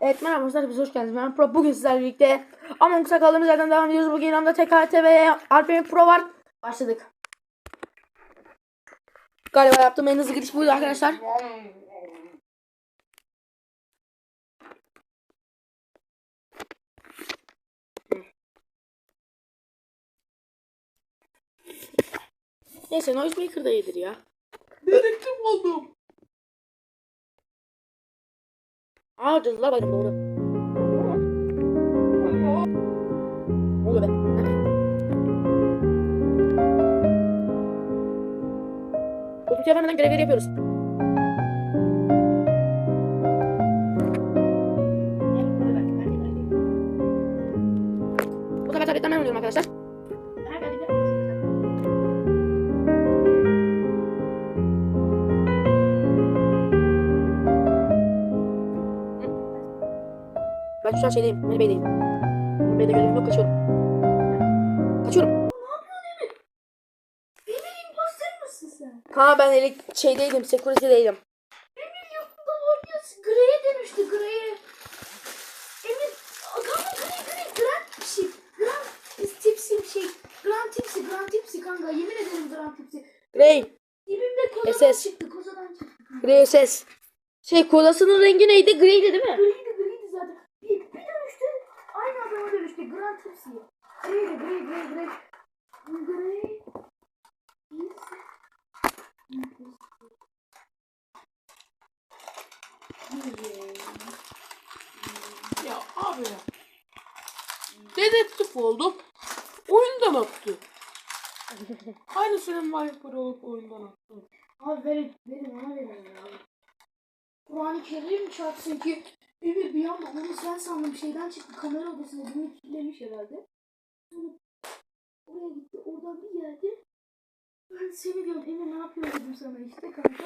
Evet merhaba arkadaşlar biz hoş geldiniz. Ben Pro bugün sizlerle birlikte Among Us'a kaldığımız yerden devam ediyoruz. Bugün yanımda TKT ve RPM Pro var. Başladık. Galiba yaptığım en hızlı giriş buydu arkadaşlar. Neyse Noisemaker da iyidir ya. Dedektif oldum. Aa cadılar bayramı doğru. Ne oluyor be? Çocuk hemen görevleri yapıyoruz. Bu sefer tabletten ben oynuyorum arkadaşlar. Ben şu an şeydeyim. Meli Bey'deyim. Meli Bey'de görevim yok kaçıyorum. Kaçıyorum. Emir imposter mısın sen? Ha ben ele şeydeydim. Security'deydim. Emir yakında oynuyorsun. Grey'e dönüştü Grey'e. Emir kanka Grey Grey Grand bir şey. Grand tipsi bir şey. Grand tipsi Grand tipsi kanka. Yemin ederim Grand tipsi. Grey. Dibimde kozadan SS. çıktı kozadan çıktı. Grey ses. Şey kolasının rengi neydi? Grey'di değil mi? Grey'di Grey'di zaten. Bir, bir dönüştü. Aynı adama Grand tipsi. Grey'di Grey Grey Grey. Grey. Ya abi ya. Dedektif oldum. Oyundan attı. Aynı senin Viper olup oyundan attı. Abi verin, verin ona verin ya. Kur'an-ı Kerim çarpsın ki Emir bir anda onu sen sandım şeyden çıktı kamera odasına bunu kilitlemiş herhalde. Sonra oraya gitti oradan bir geldi. Ben seni diyorum Emir ne yapıyor dedim sana işte kanka.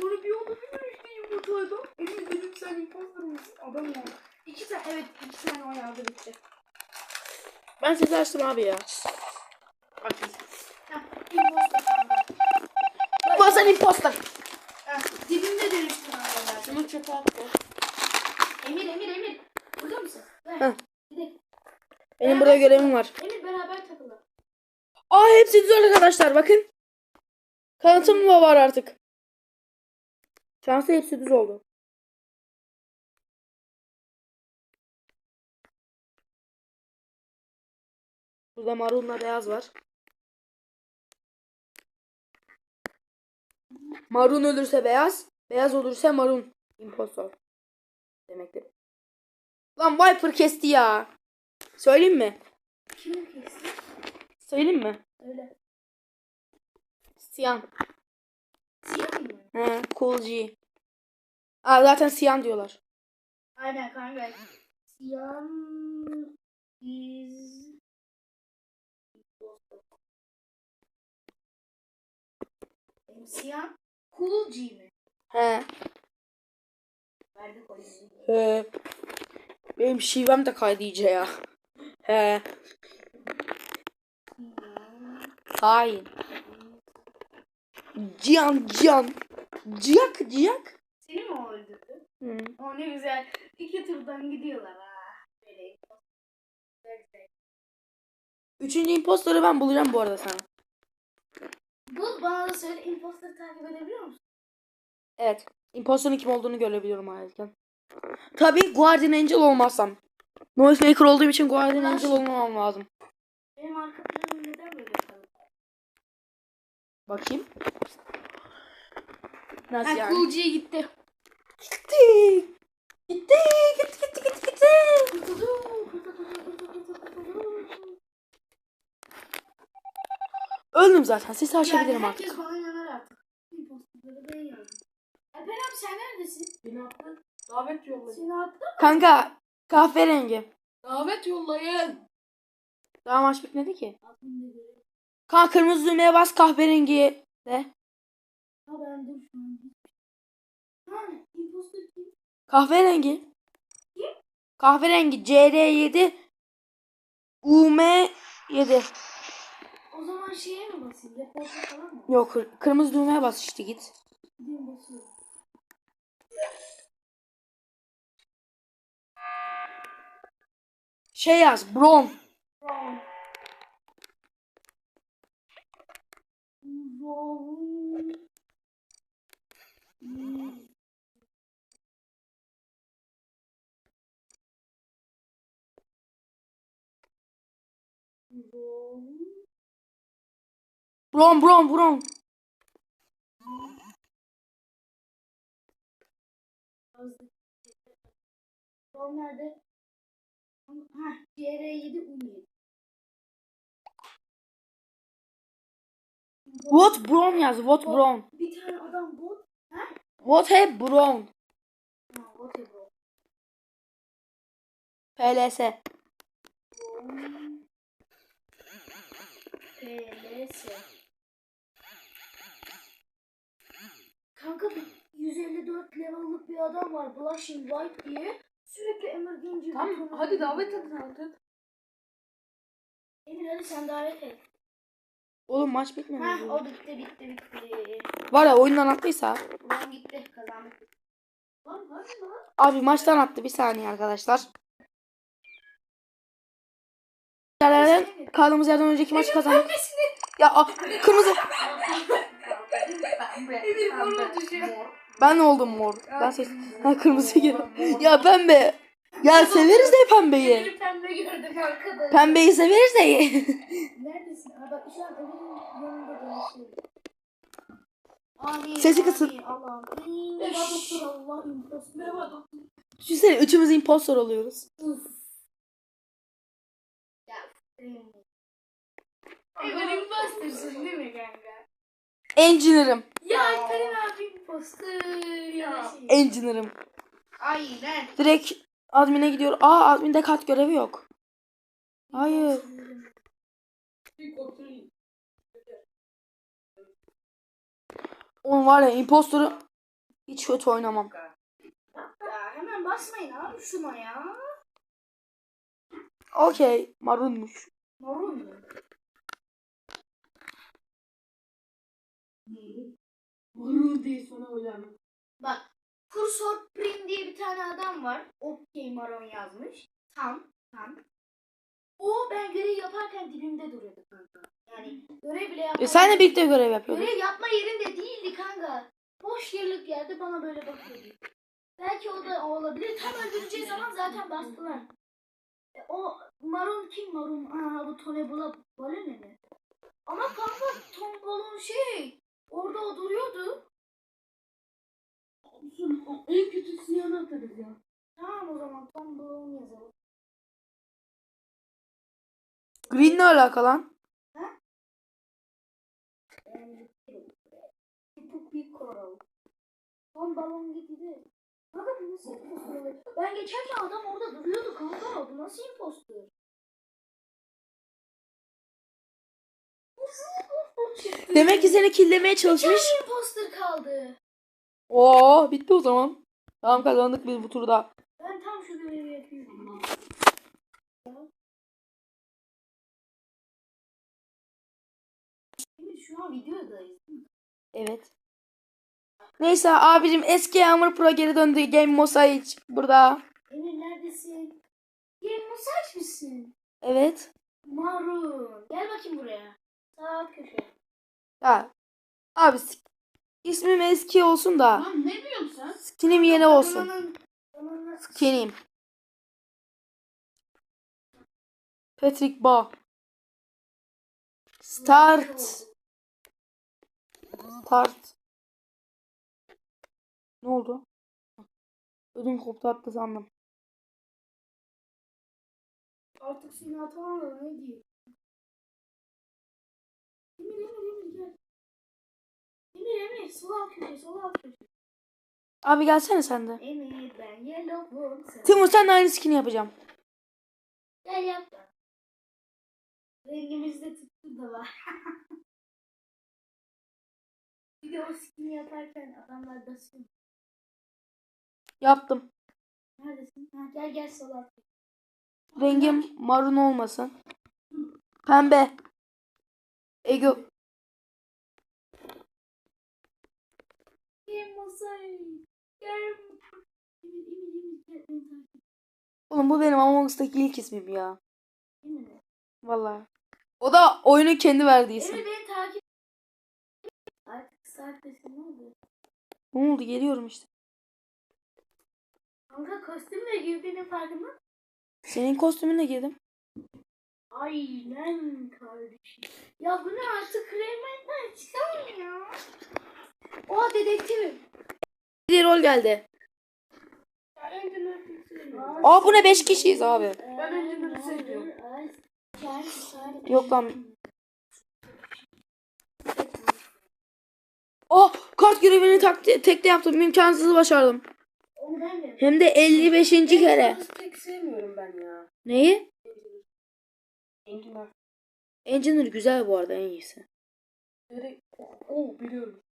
Sonra bir anda bir dönüştü yumurtaydı. Emir dedim sen imposter mısın? Adam ya. İki tane evet iki tane o yardım etti. Ben sizi açtım abi ya. Heh, imposter kanka. Bazen imposter. Heh, dibimde dönüştün abi. şunu çöpe attı. Emir Emir Emir. Burada mısın? Ver. Heh. Benim burada görevim var. Emir beraber takılalım. Aa hepsi düz arkadaşlar bakın. Kanıtım da var artık. Şansı hepsi düz oldu. Burada marunla beyaz var. Marun ölürse beyaz, beyaz olursa marun. Impostor. Demektir. Lan Viper kesti ya. Söyleyeyim mi? Kim kesti? Söyleyeyim mi? Öyle. Siyan. Siyah mı? He, cool G. Aa, zaten Siyan diyorlar. Aynen kanka. Siyah is Siyah Cool G mi? He. Verdik o yüzden. He. Benim şivem de kaydı iyice ya. He. Hain. Cihan Cihan. Ciyak Ciyak. Seni mi o öldürdü? Hı. O ne güzel. İki turdan gidiyorlar ha. Böyle. Üçüncü impostoru ben bulacağım bu arada sana. Bul bana da söyle imposter takip edebiliyor musun? Evet. Impostorun kim olduğunu görebiliyorum ayrıca. Tabii Guardian Angel olmazsam. Noisemaker olduğum için Guardian Angel olmamam lazım. Benim arkamdan neden böyle? Bakayım. Nasıl yani? Cool G gitti. Gitti. Gitti. Gitti gitti gitti gitti. Öldüm zaten. Sesi açabilirim Yani artık. herkes bana yanar artık. Ben abi sen neredesin? Beni attı. Davet yollayın. Kanka kahverengi. Davet yollayın. Daha maç bitmedi ki. Kanka kırmızı düğmeye bas kahverengi de. Ha ben dur şu an. Ha imposter kim? Kahverengi. Kahverengi CR7 UM7. O zaman şeye mi basayım? Reporta falan mı? Yok kır- kırmızı düğmeye bas işte git. Gidiyorum basıyorum. Şey yaz. Hmm. Brown. Brown brown brown. Brown nerede? Heh, CR7 17. What brown yaz. What brown. Bir tane adam bot. What he brown. Ha, what a. PLS. PLS. Kanka bir 154 level'lık bir adam var. Blushing White diye. Sürekli Emir deyince... Tamam hadi davet edin artık. Emir hadi sen davet et. Oğlum maç bitmedi. Mi? o bitti bitti bitti. Var ya oyundan attıysa. Ulan gitti kazandık. Lan hadi lan. Abi maçtan attı. Bir saniye arkadaşlar. Kaldığımız yerden önceki maçı kazandık. Ya a- kırmızı. Emir bana düşüyor. Ben oldum mor. Ben ses. Ha kırmızı geri. Ya pembe. Ya severiz de pembeyi. Pembe gördüm arkadaşlar. Pembeyi severiz de. Neredesin? Aa, bak şu an yanında dolaşıyorum. Amin. Sesi kısın. Allah'ım. Merhaba doktor Allah imposter. Merhaba doktor. Düşünsene üçümüz impostor oluyoruz. Ya. Emir impostersin değil mi kanka? Engineer'ım. Ya Alperen Ya. şey. Engineer'ım. Aynen. Direkt admine gidiyor. Aa adminde kat görevi yok. Hayır. Oğlum var ya impostoru hiç kötü oynamam. Ya hemen basmayın abi şuna ya. Okey. Marunmuş. Marul mu? Marul değil sana oynarım. Bak. Kursor Prim diye bir tane adam var. Okey Maron yazmış. Tam. Tam. O ben görev yaparken dibimde duruyordu kanka. Yani görev bile yapmadan. E sen de birlikte görev yapıyordun. Görev yapma yerinde değildi kanka. Boş yerlik yerde bana böyle bakıyordu. Belki o da o olabilir. Tam öldüreceği zaman zaten bastılar. E, o Maron kim Maron? Aa bu Tone Bula Balene mi? Ama kanka Tom Balon şey orada o duruyordu. Olsun, En kötü siyahını atarız ya. Tamam o zaman Tom Balon yazalım. Green ne alaka lan? Bu bir. Tom balon gitti. Kanka bu nasıl impostor? Ben geçerken adam orada duruyordu kanka. Bu nasıl impostor? Çıktı? Demek ki seni killemeye çalışmış. Bir impostor kaldı. Oo bitti o zaman. Tamam kazandık biz bu turda. Ben tam şu görevi yapıyorum. Emir şu an videodayız. Evet. Neyse abicim eski Yağmur Pro geri döndü. Game Mosaic burada. Emir neredesin? Game Musaç mısın? Evet. Marun. Gel bakayım buraya. Sağ köşe. Ya abi ismim eski olsun da Lan ne diyorsun sen? skinim yeni olsun. Skinim. Patrick Ba. Start. Start. Ne oldu? Ödüm koptu attı sandım. Artık seni atamam ne diyeyim? Emir Emir Emir gel. Emir Emir sol alt köşe sol alt köşe. Abi gelsene sen de. Emir ben yellow'um sen. Timur sen de aynı skin'i yapacağım. Gel yap. da. Rengimizde tuttu da var. Bir de o skin yaparken adamlar basıyor. Yaptım. Neredesin? Ha, gel gel sol alt köşe. Rengim marun olmasın. Pembe. Et. Oğlum bu benim Among Us'taki ilk ismim ya. Vallahi. O da oyunu kendi verdiği isim. Artık ne oldu? Ne oldu geliyorum işte. Kanka kostümle girdiğinin farkında mısın? Senin kostümüne girdim. Aynen kardeşim. Ya bu ne artık kremetten çıkamıyor. Oha dedektifim. Bir rol geldi. Aa bu ne 5 kişiyiz abi. Ben. Yok lan. Oh kart görevini tak tekte yaptım. İmkansızı başardım. Hem de 55. kere. Pek sevmiyorum ben ya. Neyi? Engineer. Engineer güzel bu arada en iyisi. Direkt. Oo biliyorum.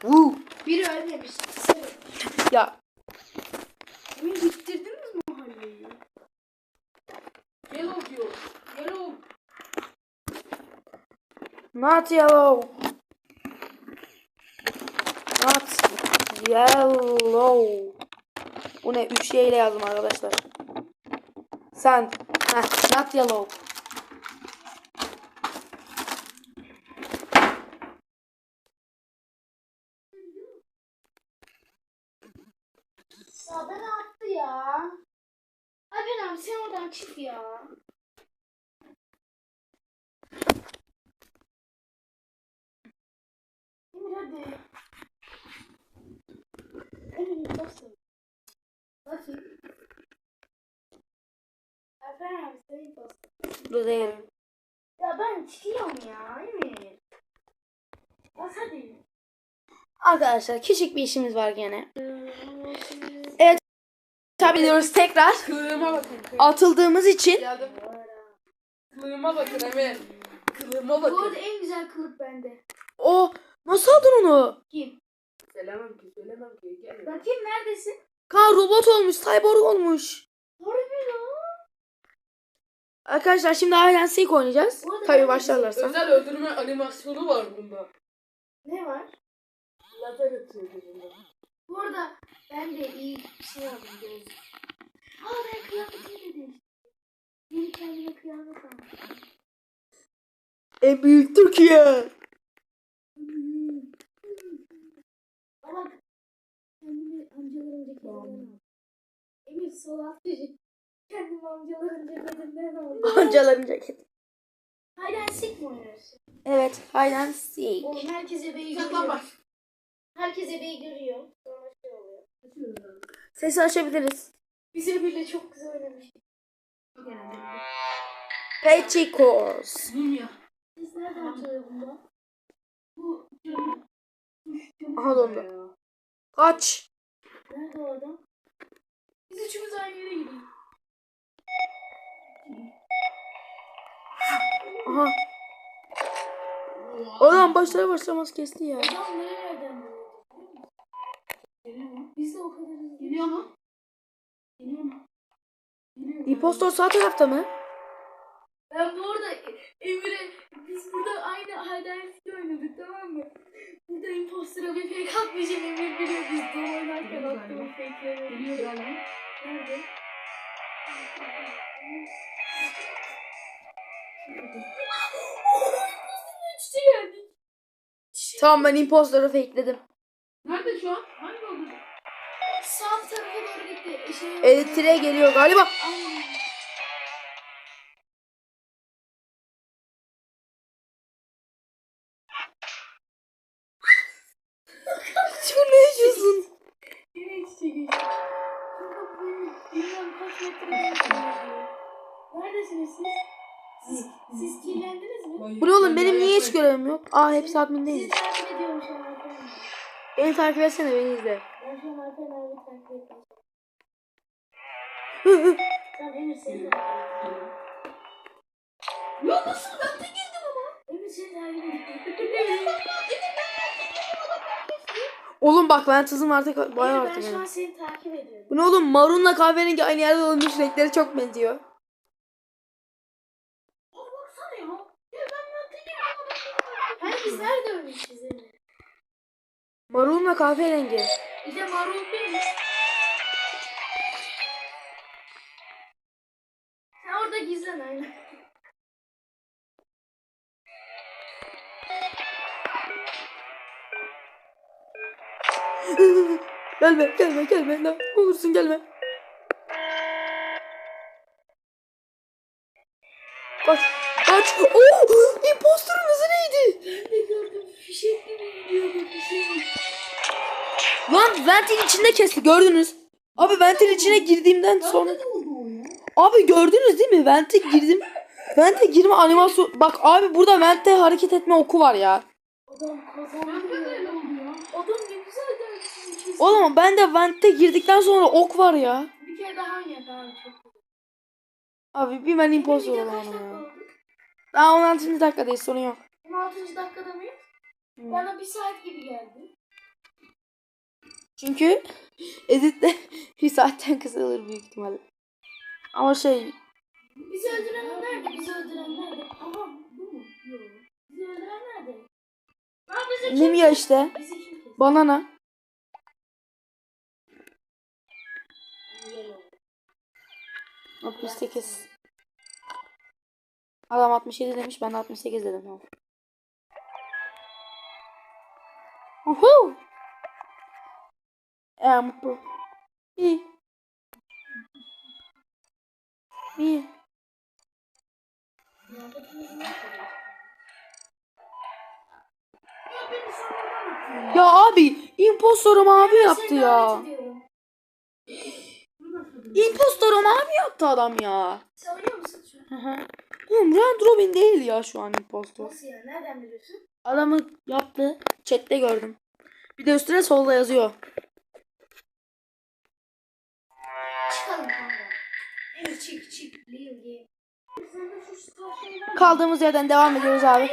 Woo. Biri ölmemiş. Ya Beni bitirdiniz mi mahalleyi? Yellow diyor. Yellow. not yellow. Not yellow. Bu ne? Üç şeyle yazdım arkadaşlar. Sen. Heh, not yellow. Beni attı ya. Abi sen oradan çık ya. Emir hadi. Emir nasıl? Bakayım. Efendim abi sayın dostum. Bu değil. Ya ben çıkıyorum ya Emir. Bas hadi. Arkadaşlar küçük bir işimiz var gene. Evet. Tabi diyoruz tekrar. Kılığıma bakın. Atıldığımız için. Geldim. Kılığıma bakın Emir. Kılığıma Bu arada bakın. en güzel kılık bende. O nasıl aldın onu? Kim? Söylemem ki söylemem ki. Gel. Bakayım neredesin? Kan robot olmuş, cyborg olmuş. Harbi lan. Arkadaşlar şimdi Hide Seek oynayacağız. Bu arada Tabii ben başlarlarsa. Özel öldürme animasyonu var bunda. Ne var? Lazer atıyor gözünden. Bu arada ben de iyi bir şey aldım göz. Aa ben kıyafetimi de değiştirdim. Yeni kendime kıyafet aldım. En büyük Türkiye. Ama kendimi amcaların ceketinden aldım. Emir alt ceket. Kendimi amcaların ceketinden aldım. Amcaların ceketi. Hayden sik mi oynuyorsun? Evet, Hide Seek. Oğlum herkes ebeyi görüyor. Saklan bak. Herkes ebeyi görüyor. Sonra şey oluyor. Sesi açabiliriz. Bize bile çok güzel oynamıştık. Petticoats. Mumya. Siz nereden açılıyor bunda? Bu Aha dondu. Kaç. Nerede o adam? Biz üçümüz aynı yere gidiyoruz. Aha. Oğlum başları başlamaz kesti ya. Adam? Geliyor mu? Biz de o kadar hızlı. Geliyor mu? Geliyor mu? Geliyor. İmpostor sağ tarafta mı? Ben bu arada Emir'e biz burada aynı Haydenski oynadık tamam mı? Burada impostora bir fake atmayacağım Emir biliyor biz de oynarken attığım galiba. fake'leri. Geliyor galiba. Nerede? Üçte geldik. Tamam ben impostoru fakeledim. Nerede şu an? Hangi oldu? Sağ tarafa doğru gitti. Şey, Elektriğe geliyor galiba. Aynen. Görevim yok? Aa hepsi abi. Beni takip etsene beni izle. Ya nasıl ben de girdim ama. Emir seni takip. Oğlum bak ben tızım artık bayağı Emir ben artık. şu an seni takip ediyorum. Bu ne oğlum marunla kahverengi aynı yerde olmuş renkleri çok benziyor. Aa baksana ya. Ya ben mantıklı ama kahverengi. De marul değil? Sen orada gizlen aynen. Gelme gelme gelme. Ne olursun gelme. Kaç. Kaç. Oo, imposterın hızı neydi? Ben de gördüm. Fişekli mi gidiyor bu fişek? Lan ventin içinde kesti gördünüz. Abi ventin içine girdiğimden sonra. Ya? Abi gördünüz değil mi? Vente girdim. Vente girme animasyon. Bak abi burada vente hareket etme oku var ya. Adam kazandı. Ben de öyle oldu ya. Adam ne güzel dersin. Oğlum ben de vente girdikten sonra ok var ya. Bir kere daha oynayalım abi çok. Abi bir ben imposter olamam ya. Daha 16. dakikadayız sorun yok. 16. dakikada mıyız? Hmm. Bana bir saat gibi geldi. Çünkü editte bir saatten kısalır büyük ihtimalle. Ama şey Bizi öldüren nerede? Bizi öldüren nerede? Aha bu mu? Yok. Bizi öldüren nerede? Lan bizi kim Nimya işte. Bizi kim kesti? Banana. Yellow. 68. Adam 67 demiş ben de 68 dedim. Uhu. Mutlu. İyi. İyi. Ya abi impostorum abi yaptı ya. Impostorum abi yaptı adam ya. Sen oynuyor musun şu an? Oğlum Round Robin değil ya şu an impostor. Nasıl ya? Nereden biliyorsun? Adamı yaptı. Chat'te gördüm. Bir de üstüne solda yazıyor. Çıkalım kanka. Evet çık çık. Lil game. Kaldığımız yerden devam ediyoruz abi.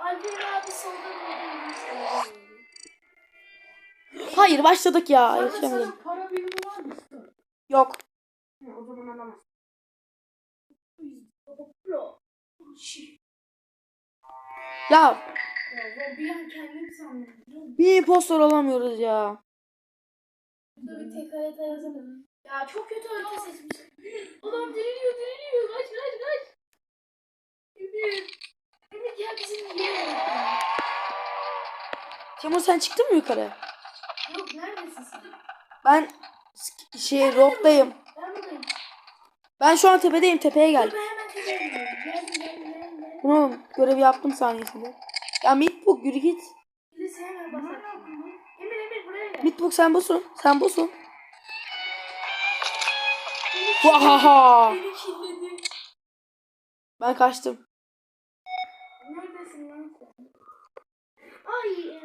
Alper solda Hayır başladık ya. Yetişemedim. para birimi var mı? Yok. O zaman alamaz. Ya Ya ben bir an kendim sandım. bir impostor olamıyoruz ya. Burada bir tek harita yazamadım. Ya çok kötü harita seçmişim. Adam diriliyor diriliyor. Kaç kaç kaç. Ümit. Ümit gel bizim yere. Timur sen çıktın mı yukarı? Yok neredesin sen? Ben şey roktayım. Ben buradayım. Ben şu an tepedeyim. Tepeye gel. Ben hemen tepeye gidiyorum. Geldim geldim geldim. geldim. Oğlum görevi yaptım saniyesinde. Ya Midbook yürü git. Birisi hemen basar. Emir Midbook sen busun. Sen busun. Vahaha. Ben kaçtım. Neredesin lan sen? Ay.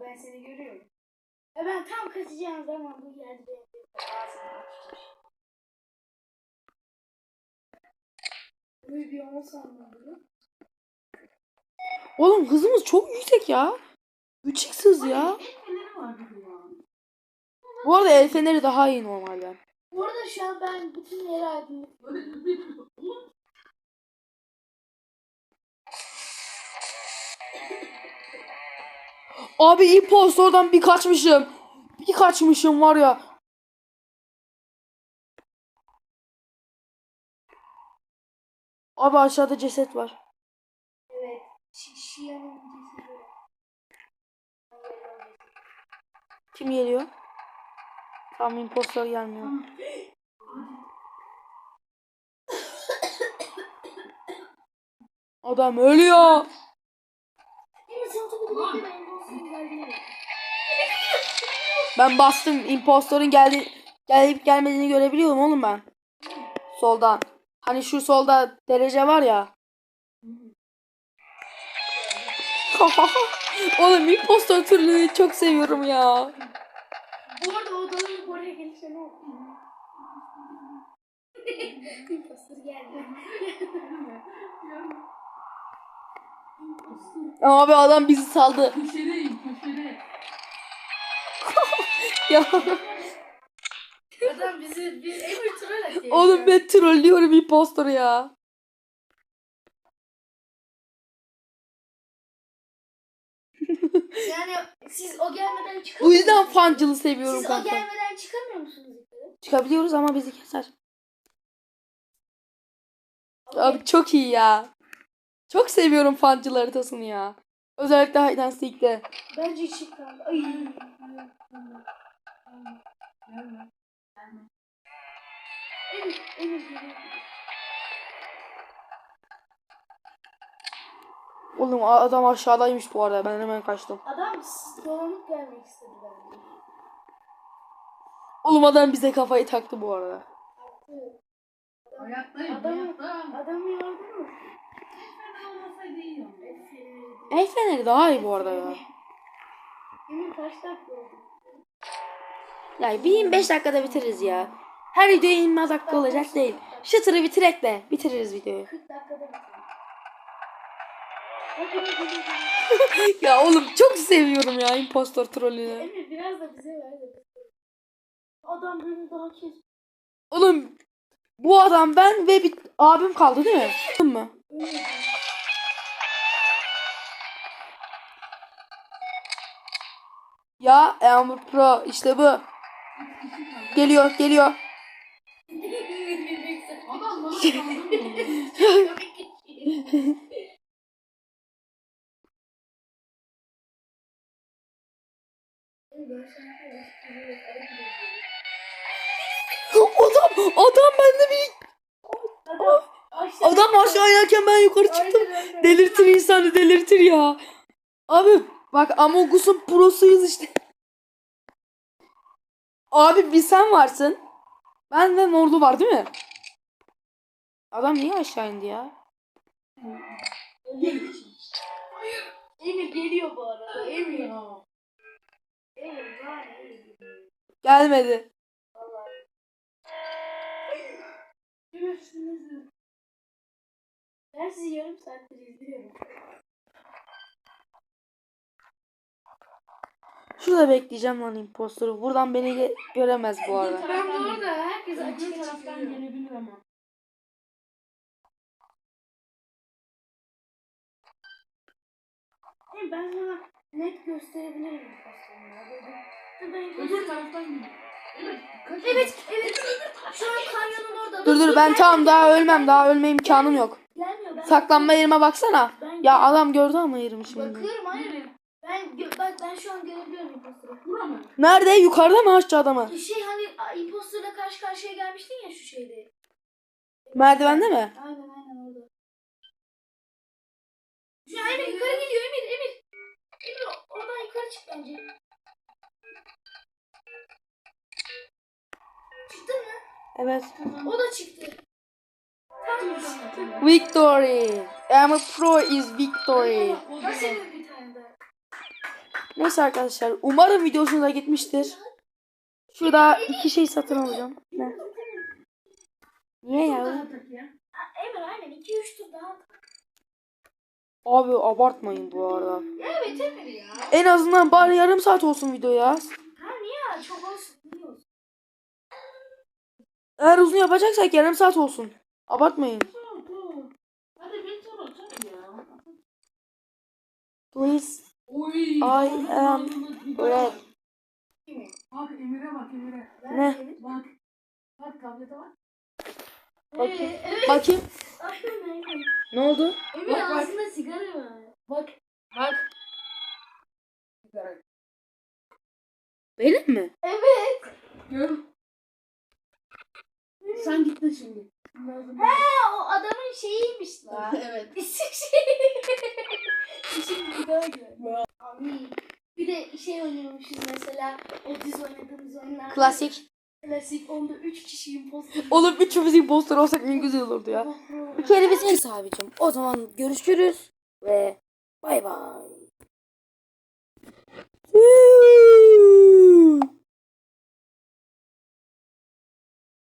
Ben seni görüyorum. E ben tam kaçacağım zaman bu yerde benim bir on. Oğlum hızımız çok yüksek ya. 3x hız ya. Bu arada el feneri daha iyi normalden. Bu arada şu an ben bütün yeri Ulan, Abi impostordan bir kaçmışım. Bir kaçmışım var ya. Abi aşağıda ceset var. Evet. Şi Şia'nın Kim geliyor? Tam impostor gelmiyor. Adam ölüyor. Ben bastım. Impostorun geldi gelip gelmediğini görebiliyorum oğlum ben. Soldan. Hani şu solda derece var ya. oğlum impostor türlüğü çok seviyorum ya. Bu arada o dalın oraya gelişe ne oldu? Imposter geldi. Abi adam bizi saldı. köşedeyim köşede. ya Adam bizi bir Emir troll oğlum ben trollüyorum impostoru ya. Yani siz o gelmeden çıkamıyor Bu yüzden musunuz? fancılı seviyorum Siz o kanka. gelmeden çıkamıyor musunuz? Çıkabiliyoruz ama bizi keser. Abi çok iyi ya. Çok seviyorum fancılı haritasını ya. Özellikle Hide and Seek'te. Bence çık kanka. Ay. Emir, Emir geliyor. Oğlum adam aşağıdaymış bu arada. Ben hemen kaçtım. Adam dolanıp gelmek istedi bence. Oğlum adam bize kafayı taktı bu arada. Hayattayım. Adam- ama. El feneri daha iyi bu arada ya. Emir kaç dakika oldu? Ya bir 25 dakikada bitiririz ya. Her video 20 dakika olacak değil. Şu tırı bitirek de bitiririz videoyu. 40 dakikada. Bak Emir geliyor, geliyor. ya oğlum çok seviyorum ya impostor trollünü. Emir biraz da bize ver de. Adam beni daha kes. Oğlum bu adam ben ve bir abim kaldı değil mi? Değil mi? Ya Amber Pro işte bu. Geliyor geliyor. Adam bana saldırmıyor. Adam adam bende bir adam aşağı inerken ben yukarı çıktım. Delirtir insanı delirtir ya. Abi bak Among Us'un prosuyuz işte. Abi bir sen varsın. Ben ve Morlu var değil mi? Adam niye aşağı indi ya? Emir geliyor bu arada. Emir. Gelmedi. Ben sizi yarım saattir izliyorum. Şurada bekleyeceğim lan impostoru. Buradan beni göremez bu arada. Ben bu arada herkes açık taraftan gelebilir ama. Ben sana net gösterebilirim aslında. Dur ben Öbür taraftan geliyor. Evet. kaç- Evet, evet. Şu an kanyonun orada. Dur dur ben tamam daha ölmem. Daha ölme imkanım yok. Gelmiyor. Ben Saklanma yerime baksana. Ben Ya adam gördü ama yerimi şimdi. Bakıyorum hayır. Ben gö- bak ben şu an görebiliyorum impostörü. Bura mı? Nerede? Yukarıda mı aşağıda mı? Şey hani a, karşı karşıya gelmiştin ya şu şeyde. Merdivende mi? Aynen aynen orada. Şu an Emir yukarı gidiyor Emir Emir. Emir o- oradan yukarı çık bence. Çıktın mı? Evet. O da çıktı. Victory. I'm a pro is victory. Neyse arkadaşlar. Umarım video hoşunuza gitmiştir. Şurada iki şey satın alacağım. Ne? Niye ya? Emir aynen 2-3 tur daha. Abi abartmayın bu arada. Evet Emir ya. En azından bari yarım saat olsun video ya. Ha niye ya? Çok olsun. Niye olsun? Eğer uzun yapacaksak yarım saat olsun. Abartmayın. Hadi bir tur ya. Please. Oy. I am red. Bak Emir'e bak Emir'e. Ne? Bak. Bak tablete bak. Bakayım. Evet. Bakayım. Ne oldu? Emir Bak, bak. ağzında sigara var. Bak. Bak. Benim mi? Evet. Gör. Sen gittin şimdi. Ha o adamın şeyiymiş la. evet. İsim şey. İsim sigara gör. Abi. Bir de şey oynuyormuşuz mesela. O diz oynadığımız oyunlar. Klasik. Klasik. Onda 3 kişi imposter. Oğlum üçümüz impostor olsak ne güzel olurdu ya. Bir kere biz Neyse abicim. O zaman görüşürüz ve bay bay.